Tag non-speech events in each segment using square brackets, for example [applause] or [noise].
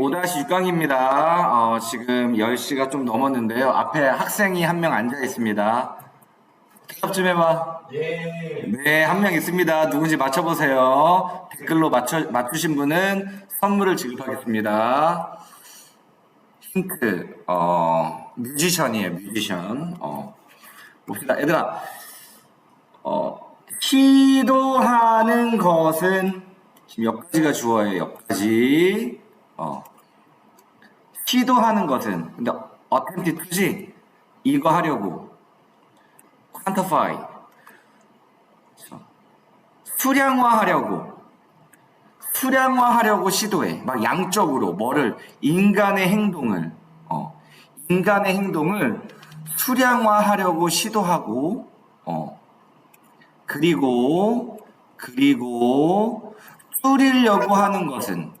5-6강입니다. 어, 지금 10시가 좀 넘었는데요. 앞에 학생이 한 명 앉아 있습니다. 대답 좀 해봐. 예. 네, 한 명 있습니다. 누군지 맞춰보세요. 댓글로 맞춰, 맞추신 분은 선물을 지급하겠습니다. 힌트, 어, 뮤지션이에요, 뮤지션. 어, 봅시다. 얘들아, 어, 시도하는 것은, 지금 여기까지가 주어예요, 여기까지. 어, 시도하는 것은, 근데, 어템티 투지? 이거 하려고. quantify. 수량화하려고 수량화하려고 시도해 막 양적으로 뭐를 인간의 행동을 어 인간의 행동을 수량화하려고 시도하고 어 그리고 그리고 줄이려고 하는 것은.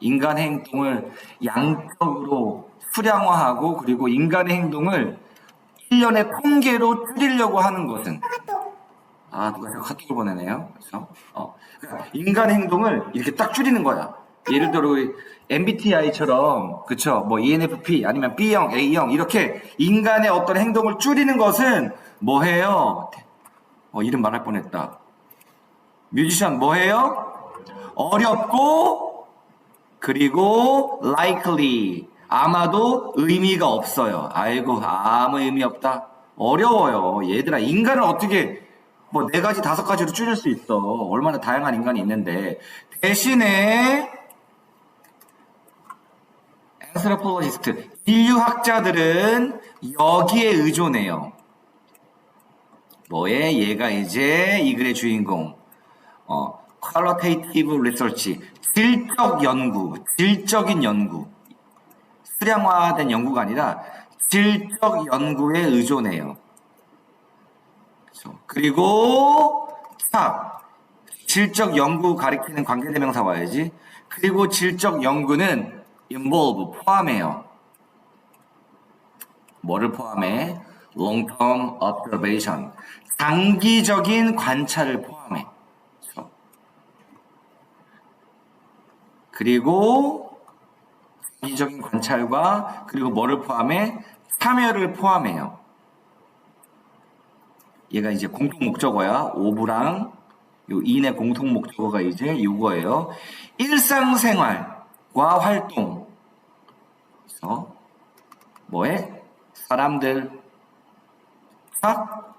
인간의 행동을 양적으로 수량화하고 그리고 인간의 행동을 1년의 통계로 줄이려고 하는 것은 아 누가 카톡을 보내네요. 그렇죠? 어, 그러니까 인간 행동을 이렇게 딱 줄이는 거야. 예를 들어 MBTI처럼 그쵸? 뭐 ENFP 아니면 B형 A형 이렇게 인간의 어떤 행동을 줄이는 것은 뭐해요? 어 이름 말할 뻔했다. 뮤지션 뭐해요? 어렵고 그리고 likely 아마도 의미가 없어요. 아이고 아무 의미 없다. 어려워요. 얘들아 인간을 어떻게 뭐 네 가지 다섯 가지로 줄일 수 있어. 얼마나 다양한 인간이 있는데 대신에 anthropologist 인류학자들은 여기에 의존해요. 뭐에 얘가 이제 이 글의 주인공 어 qualitative research 질적 연구 질적인 연구 수량화된 연구가 아니라 질적 연구에 의존해요. 그리고 차 질적 연구 가리키는 관계대명사 와야지. 그리고 질적 연구는 involve 포함해요. 뭐를 포함해? long-term observation 장기적인 관찰을 포함해. 그렇죠. 그리고 장기적인 관찰과 그리고 뭐를 포함해? 참여를 포함해요. 얘가 이제 공통 목적어야. 오브랑 요 인의 공통 목적어가 이제 이거예요. 일상생활과 활동. 그래서 뭐해? 사람들, 학,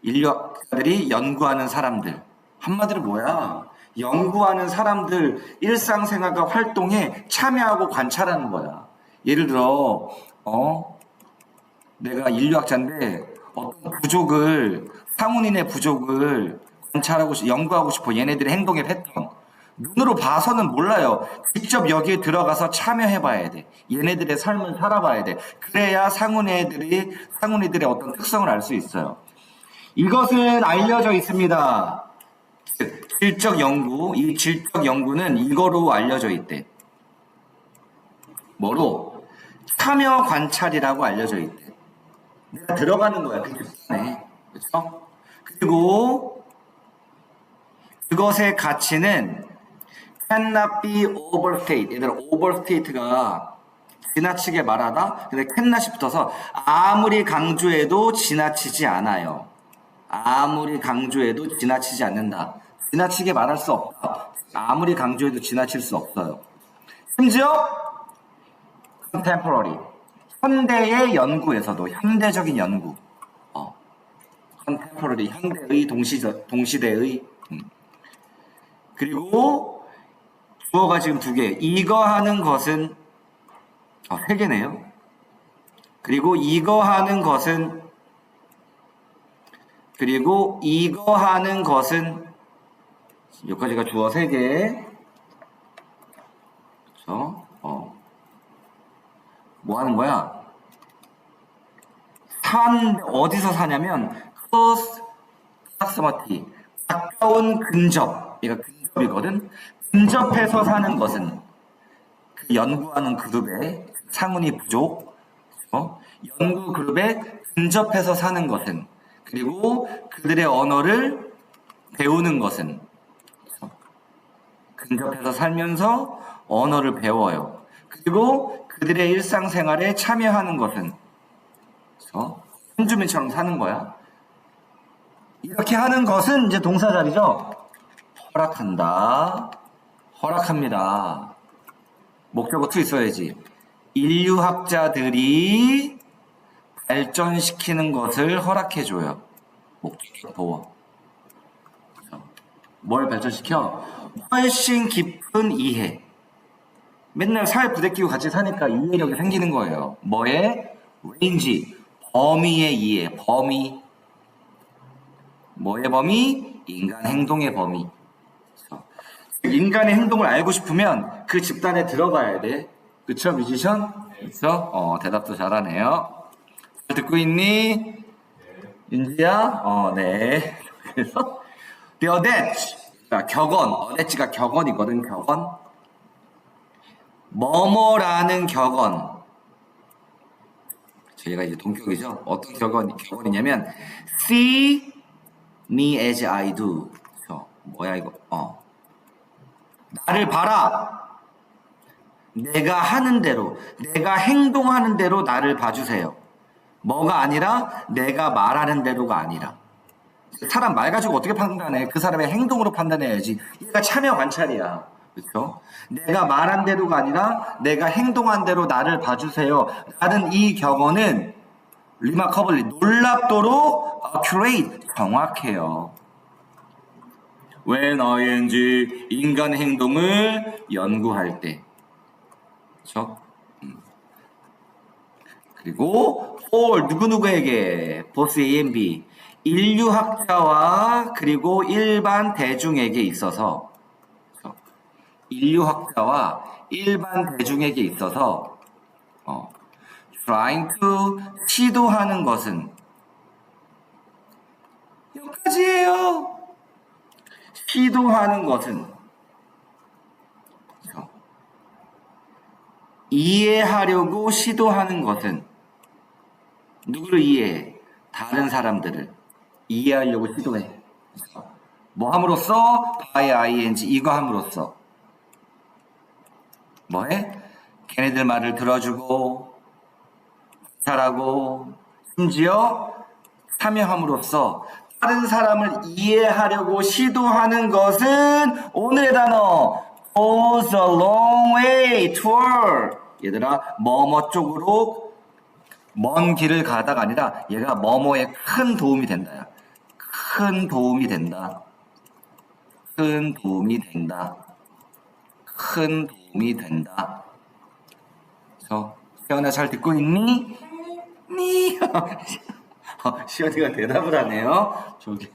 인류학자들이 연구하는 사람들. 한마디로 뭐야? 연구하는 사람들 일상생활과 활동에 참여하고 관찰하는 거야. 예를 들어, 어, 내가 인류학자인데 어떤 부족을 상훈인의 부족을 관찰하고 싶, 연구하고 싶어. 얘네들의 행동의 패턴. 눈으로 봐서는 몰라요. 직접 여기에 들어가서 참여해봐야 돼. 얘네들의 삶을 살아봐야 돼. 그래야 상훈이들이 상훈이들의 어떤 특성을 알 수 있어요. 이것은 알려져 있습니다. 질적 연구, 이 질적 연구는 이거로 알려져 있대. 뭐로? 참여 관찰이라고 알려져 있대. 내가 들어가는 거야, 그 집단에. 그렇죠? 그리고 그것의 가치는 cannot be overstate. 얘들아, overstate가 지나치게 말하다. 근데 cannot이 붙어서 아무리 강조해도 지나치지 않아요. 아무리 강조해도 지나치지 않는다. 지나치게 말할 수 없다. 아무리 강조해도 지나칠 수 없어요. 심지어 contemporary 현대의 연구에서도 현대적인 연구, 어, contemporary 현대의 동시적 동시대의 음. 그리고 주어가 지금 두 개. 이거 하는 것은 어, 세 개네요. 그리고 이거 하는 것은 그리고 이거 하는 것은 여기까지가 주어 세 개. 그렇죠? 어. 뭐 하는 거야? 산 어디서 사냐면 close proximity 가까운 근접. 얘가 근접이거든. 근접해서 사는 것은 그 연구하는 그룹의 상훈이 부족, 어? 연구 그룹에 근접해서 사는 것은 그리고 그들의 언어를 배우는 것은 근접해서 살면서 언어를 배워요. 그리고 그들의 일상생활에 참여하는 것은 그래서 현주민처럼 사는 거야. 이렇게 하는 것은 이제 동사 자리죠. 허락한다. 허락합니다. 목적어 투 있어야지. 인류학자들이 발전시키는 것을 허락해줘요. 목적어 보어. 뭘 발전시켜? 훨씬 깊은 이해. 맨날 살 부대끼고 같이 사니까 이해력이 생기는 거예요. 뭐의? 레인지. 범위의 이해. 범위. 뭐의 범위? 인간 행동의 범위. 인간의 행동을 알고 싶으면 그 집단에 들어가야 돼. 그쵸, 뮤지션? 그래서 어, 대답도 잘하네요. 잘 듣고 있니? 윤지야? 어, 네. [laughs] 그래서 어데치. 자, 격언. 어데치가 격언이거든, 격언. 뭐뭐라는 격언. 저희가 이제 동격이죠. 어떤 격언, 격언이냐면 see me as I do. 그래서 뭐야 이거? 어. 나를 봐라. 내가 하는 대로, 내가 행동하는 대로 나를 봐주세요. 뭐가 아니라 내가 말하는 대로가 아니라. 사람 말 가지고 어떻게 판단해? 그 사람의 행동으로 판단해야지. 얘가 참여 관찰이야. 그렇죠? 내가 말한 대로가 아니라 내가 행동한 대로 나를 봐주세요. 라는 이 격언은 리마커블리 놀랍도록 accurate 정확해요. when ing 인간 행동을 연구할 때. 그렇죠? 음. 그리고 for 누구 누구에게 보스 A and B 인류학자와 그리고 일반 대중에게 있어서 인류학자와 일반 대중에게 있어서 어, trying to 시도하는 것은 여기까지예요. 시도하는 것은 이해하려고 시도하는 것은 누구를 이해해? 다른 사람들을 이해하려고 시도해. 뭐 함으로써 by ing 이거 함으로써 뭐해? 걔네들 말을 들어주고 잘하고 심지어 참여함으로써 다른 사람을 이해하려고 시도하는 것은 오늘의 단어 goes a long way toward 얘들아 뭐뭐 쪽으로 먼 길을 가다가 아니라 얘가 뭐뭐에 큰 도움이 된다야. 큰 도움이 된다. 큰 도움이 된다. 큰 도움이 된다. 그래서 시연아 잘 듣고 있니? 니. [laughs] 어, 시연이가 대답을 하네요. 저기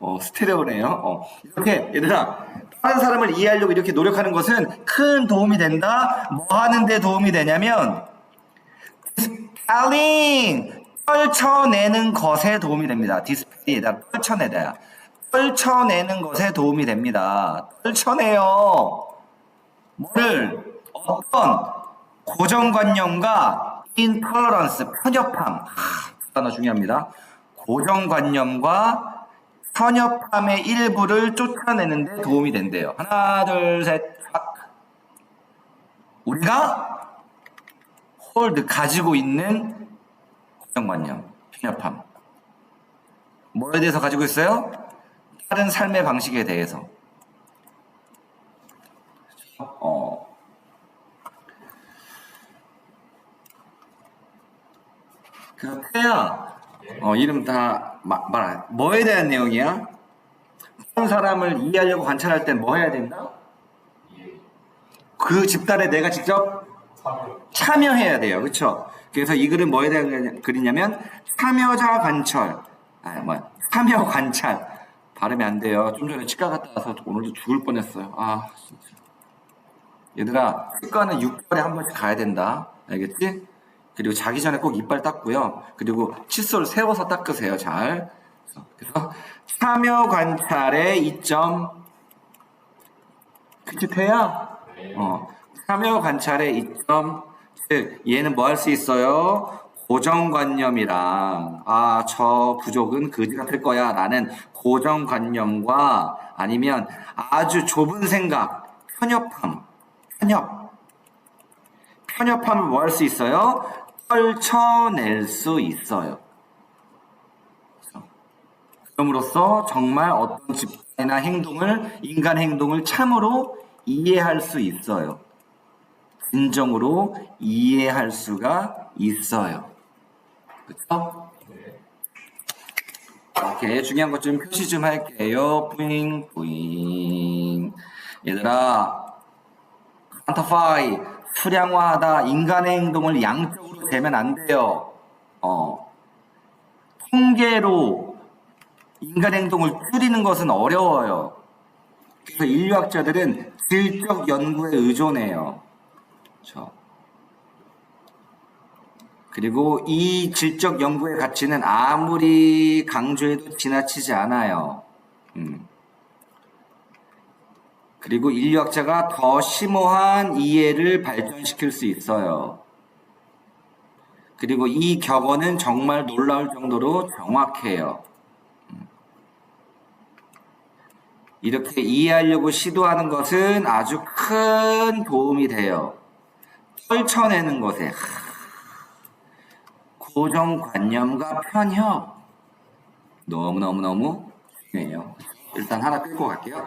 어, 스테레오네요. 어, 이렇게 얘들아 다른 사람을 이해하려고 이렇게 노력하는 것은 큰 도움이 된다. 뭐 하는데 도움이 되냐면 디스펠링 떨쳐내는 것에 도움이 됩니다. 디스펠리에다 떨쳐내다야. 떨쳐내는 것에 도움이 됩니다. 떨쳐내요. 뭐를 어떤 고정관념과 인톨러런스 편협함 하, 단어 중요합니다. 고정관념과 편협함의 일부를 쫓아내는데 도움이 된대요. 하나, 둘, 셋, 팍. 우리가 홀드 가지고 있는 고정관념, 편협함. 뭐에 대해서 가지고 있어요? 다른 삶의 방식에 대해서. 어. 그 태야, 어, 이름 다 말, 뭐에 대한 내용이야? 다른 사람을 이해하려고 관찰할 땐 뭐 해야 된다? 그 집단에 내가 직접 참여해야 돼요. 그렇죠? 그래서 이 글은 뭐에 대한 글이냐면 참여자 관찰. 아, 뭐 참여 관찰. 발음이 안 돼요. 좀 전에 치과 갔다 와서 오늘도 죽을 뻔했어요. 아, 진짜. 얘들아, 치과는 6개월에 한 번씩 가야 된다. 알겠지? 그리고 자기 전에 꼭 이빨 닦고요. 그리고 칫솔 세워서 닦으세요. 잘. 그래서 참여 관찰의 이점. 그치, 태야? 어, 참여 관찰의 이점, 즉 얘는 뭐 할 수 있어요? 고정관념이랑 아 저 부족은 그지 같을 거야 라는 고정관념과 아니면 아주 좁은 생각 편협함, 편협. 편협함을 뭐 할 수 있어요? 떨쳐낼 수 있어요. 그럼으로써 정말 어떤 집단이나 행동을, 인간 행동을 참으로 이해할 수 있어요. 진정으로 이해할 수가 있어요. 그쵸? 이렇게 중요한 것 좀 표시 좀 할게요. 뿌잉, 뿌잉. 얘들아, quantify, 수량화하다, 인간의 행동을 양적으로 재면 안 돼요. 어. 통계로 인간의 행동을 줄이는 것은 어려워요. 그래서 인류학자들은 질적 연구에 의존해요. 그렇죠. 그리고 이 질적 연구의 가치는 아무리 강조해도 지나치지 않아요. 음. 그리고 인류학자가 더 심오한 이해를 발전시킬 수 있어요. 그리고 이 격언은 정말 놀라울 정도로 정확해요. 음. 이렇게 이해하려고 시도하는 것은 아주 큰 도움이 돼요. 떨쳐내는 것에 고정관념과 편협 너무너무너무 중요해요. 일단 하나 끌고 갈게요.